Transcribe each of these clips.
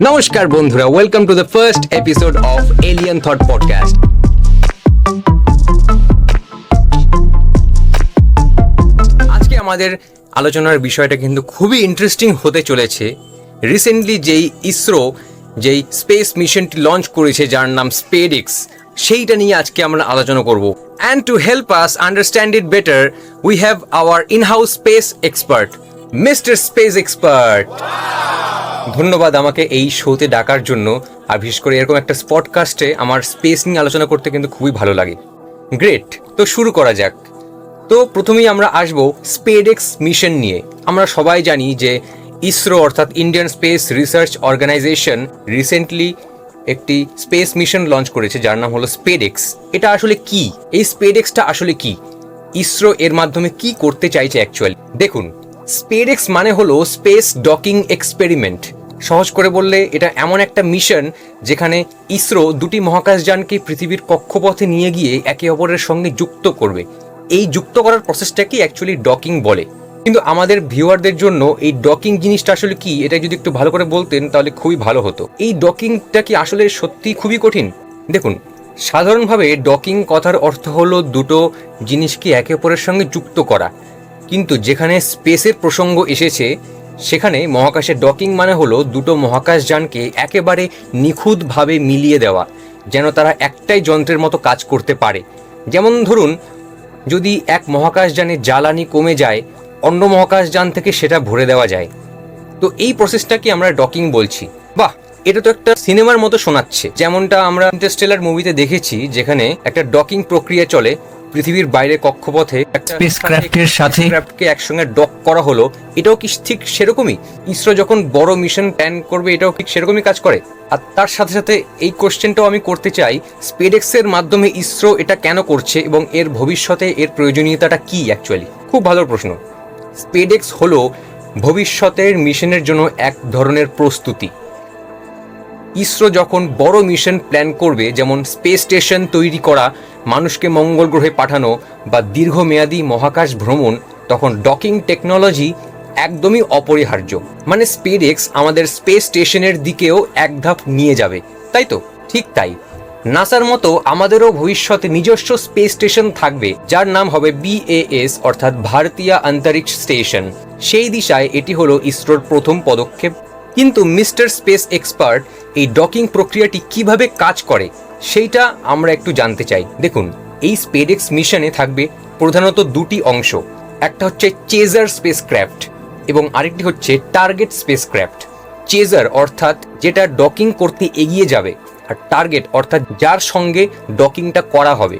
নমস্কার বন্ধুরা welcome to the first episode of Alien Thought podcast আজকে আমাদের আলোচনার বিষয়টা কিন্তু খুবই ইন্টারেস্টিং হতে চলেছে। রিসেন্টলি যেই ইসরো যেই স্পেস মিশনটি লঞ্চ করেছে, যার নাম স্পেডিক্স সেইটা নিয়ে আজকে আমরা আলোচনা করব। And to help us understand it better we have our in house space expert mister space expert ধন্যবাদ আমাকে এই শোতে ডাকার জন্য। আর বিশেষ করে এরকম একটা স্পটকাস্টে আমার স্পেস নিয়ে আলোচনা করতে কিন্তু খুবই ভালো লাগে। গ্রেট তো শুরু করা যাক। তো প্রথমেই আমরা আসব স্পেডেক্স মিশন নিয়ে। আমরা সবাই জানি যে ইসরো অর্থাৎ Indian space research organisation recently একটি স্পেস মিশন লঞ্চ করেছে, যার নাম হলো স্পেডেক্স এটা আসলে কি? এই স্পেডেক্সটা আসলে কি? ইসরো এর মাধ্যমে কি করতে চাইছে অ্যাকচুয়ালি দেখুন স্পেডেক্স মানে হলো স্পেস ডকিং এক্সপেরিমেন্ট সহজ করে বললে, এটা এমন একটা মিশন যেখানে ইসরো দুটি মহাকাশযানকে পৃথিবীর কক্ষপথে নিয়ে গিয়ে একে অপরের সঙ্গে যুক্ত করবে। এই যুক্ত করার প্রসেসটাকে অ্যাকচুয়ালি ডকিং বলে। কিন্তু আমাদের ভিউয়ারদের জন্য এই ডকিং জিনিসটা আসলে কি, এটা যদি একটু ভালো করে বলতেন, তাহলে খুবই ভালো হতো। এই ডকিংটা কি আসলে সত্যি খুবই কঠিন? দেখুন, সাধারণভাবে ডকিং কথার অর্থ হলো দুটো জিনিসকে একে অপরের সঙ্গে যুক্ত করা। কিন্তু যেখানে স্পেসের প্রসঙ্গ এসেছে, সেখানে মহাকাশে ডকিং মানে হলো দুটো মহাকাশযানকে একেবারে নিখুঁতভাবে মিলিয়ে দেওয়া, যেন তারা একটাই যন্ত্রের মতো কাজ করতে পারে। যেমন ধরুন, যদি এক মহাকাশযানে জ্বালানি কমে যায়, অন্য মহাকাশযান থেকে সেটা ভরে দেওয়া যায়। তো এই প্রসেসটাকে আমরা ডকিং বলছি। বাহ! এটা তো একটা সিনেমার মতো শোনাচ্ছে। যেমনটা আমরা ইন্টারস্টেলার মুভিতে দেখেছি, যেখানে একটা ডকিং প্রক্রিয়া চলে। পৃথিবীর বাইরে কক্ষপথে Spacecraft-এর সাথে- একসঙ্গে ডক করা হলো এটাও কি ঠিক সেরকমই? ইসরো যখন বড় মিশন প্ল্যান করবে এটাও ঠিক সেরকমই কাজ করে? আর তার সাথে সাথে এই কোশ্চেনটাও আমি করতে চাই স্পেডেক্সের মাধ্যমে ইসরো এটা কেন করছে এবং এর ভবিষ্যতে এর প্রয়োজনীয়তাটা কি অ্যাকচুয়ালি খুব ভালো প্রশ্ন। স্পেডেক্স হলো ভবিষ্যতের মিশনের জন্য এক ধরনের প্রস্তুতি। ইসরো যখন বড় মিশন প্ল্যান করবে, যেমন স্পেস স্টেশন তৈরি করা, মানুষকে মঙ্গল গ্রহে পাঠানো বা দীর্ঘমেয়াদী মহাকাশ ভ্রমণ, তখন ডকিং টেকনোলজি একদমই অপরিহার্য। মানে স্পেডেক্স আমাদের স্পেস স্টেশনের দিকেও এক ধাপ নিয়ে যাবে, তাই তো? ঠিক তাই। নাসার মতো আমাদেরও ভবিষ্যতে নিজস্ব স্পেস স্টেশন থাকবে, যার নাম হবে বিএএস অর্থাৎ ভারতীয় অন্তরিক্ষ স্টেশন। সেই দিশায় এটি হলো ইসরোর প্রথম পদক্ষেপ। কিন্তু মিস্টার স্পেস এক্সপার্ট এই ডকিং প্রক্রিয়াটি কীভাবে কাজ করে, সেইটা আমরা একটু জানতে চাই। দেখুন, এই স্পেডেক্স মিশনে থাকবে প্রধানত দুটি অংশ, একটা হচ্ছে চেজার স্পেসক্রাফট এবং আরেকটি হচ্ছে টার্গেট স্পেসক্রাফট চেজার অর্থাৎ যেটা ডকিং করতে এগিয়ে যাবে, আর টার্গেট অর্থাৎ যার সঙ্গে ডকিংটা করা হবে।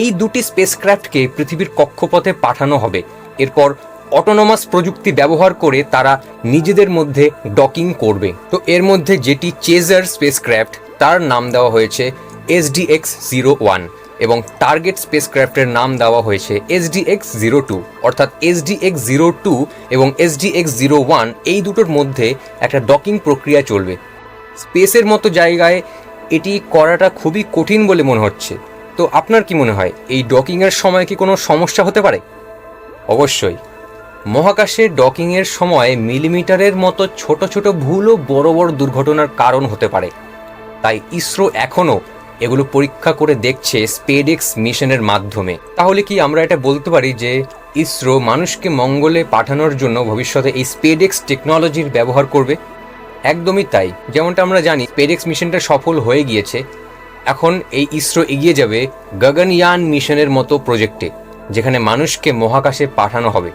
এই দুটি স্পেসক্রাফটকে পৃথিবীর কক্ষপথে পাঠানো হবে। এরপর অটোনোমাস প্রযুক্তি ব্যবহার করে তারা নিজেদের মধ্যে ডকিং করবে। তো এর মধ্যে যেটি চেজার স্পেসক্রাফট তার নাম দেওয়া হয়েছে এসডিএক্স জিরো ওয়ান এবং টার্গেট স্পেসক্রাফটের নাম দেওয়া হয়েছে এসডিএক্স জিরো টু অর্থাৎ এসডিএক্স জিরো টু এবং এসডিএক্স জিরো ওয়ান এই দুটোর মধ্যে একটা ডকিং প্রক্রিয়া চলবে। স্পেসের মতো জায়গায় এটি করাটা খুবই কঠিন বলে মনে হচ্ছে। তো আপনার কি মনে হয়, এই ডকিংয়ের সময় কি কোনো সমস্যা হতে পারে? অবশ্যই। মহাকাশে ডকিংয়ের সময় মিলিমিটারের মতো ছোট ছোট ভুলও বড় বড় দুর্ঘটনার কারণ হতে পারে। তাই ইসরো এখনও এগুলো পরীক্ষা করে দেখছে স্পেডেক্স মিশনের মাধ্যমে। তাহলে কি আমরা এটা বলতে পারি যে ইসরো মানুষকে মঙ্গলে পাঠানোর জন্য ভবিষ্যতে এই স্পেডেক্স টেকনোলজির ব্যবহার করবে? একদমই তাই। যেমনটা আমরা জানি স্পেডেক্স মিশনটা সফল হয়ে গিয়েছে। এখন এই ইসরো এগিয়ে যাবে গগনয়ান মিশনের মতো প্রজেক্টে, যেখানে মানুষকে মহাকাশে পাঠানো হবে।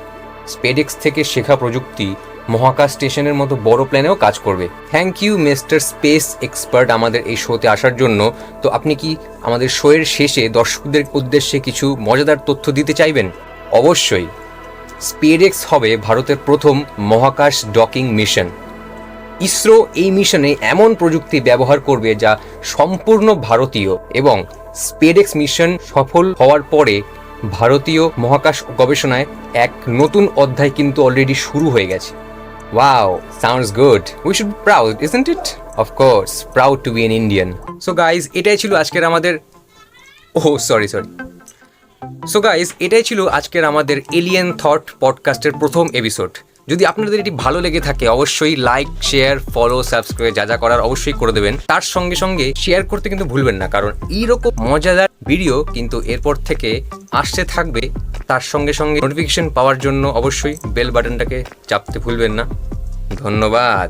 স্পেডেক্স থেকে শেখা প্রযুক্তি মহাকাশ স্টেশনের মতো বড় প্ল্যানেও কাজ করবে। Thank you mister space expert আমাদের এই শোতে আসার জন্য। তো আপনি কি আমাদের শোয়ের শেষে দর্শকদের উদ্দেশ্যে কিছু মজাদার তথ্য দিতে চাইবেন? অবশ্যই। স্পেডেক্স হবে ভারতের প্রথম মহাকাশ ডকিং মিশন ইসরো এই মিশনে এমন প্রযুক্তি ব্যবহার করবে যা সম্পূর্ণ ভারতীয় এবং স্পেডেক্স মিশন সফল হওয়ার পরে ভারতীয় মহাকাশ গবেষণায় এক নতুন অধ্যায় কিন্তু অলরেডি শুরু হয়ে গেছে। Wow sounds good we should proud isn't it of course proud to be an Indian so guys এটাই ছিল আজকের আমাদের ও সরি সরি সো গাইজ এটাই ছিল আজকের আমাদের এলিয়েন থট পডকাস্টের প্রথম এপিসোড যদি আপনাদের এটি ভালো লেগে থাকে, অবশ্যই লাইক শেয়ার ফলো সাবস্ক্রাইব যা যা করার অবশ্যই করে দেবেন। তার সঙ্গে সঙ্গে শেয়ার করতে কিন্তু ভুলবেন না, কারণ এইরকম মজাদার ভিডিও কিন্তু এরপর থেকে আসতে থাকবে। তার সঙ্গে সঙ্গে নোটিফিকেশন পাওয়ার জন্য অবশ্যই বেল বাটনটাকে চাপতে ভুলবেন না। ধন্যবাদ।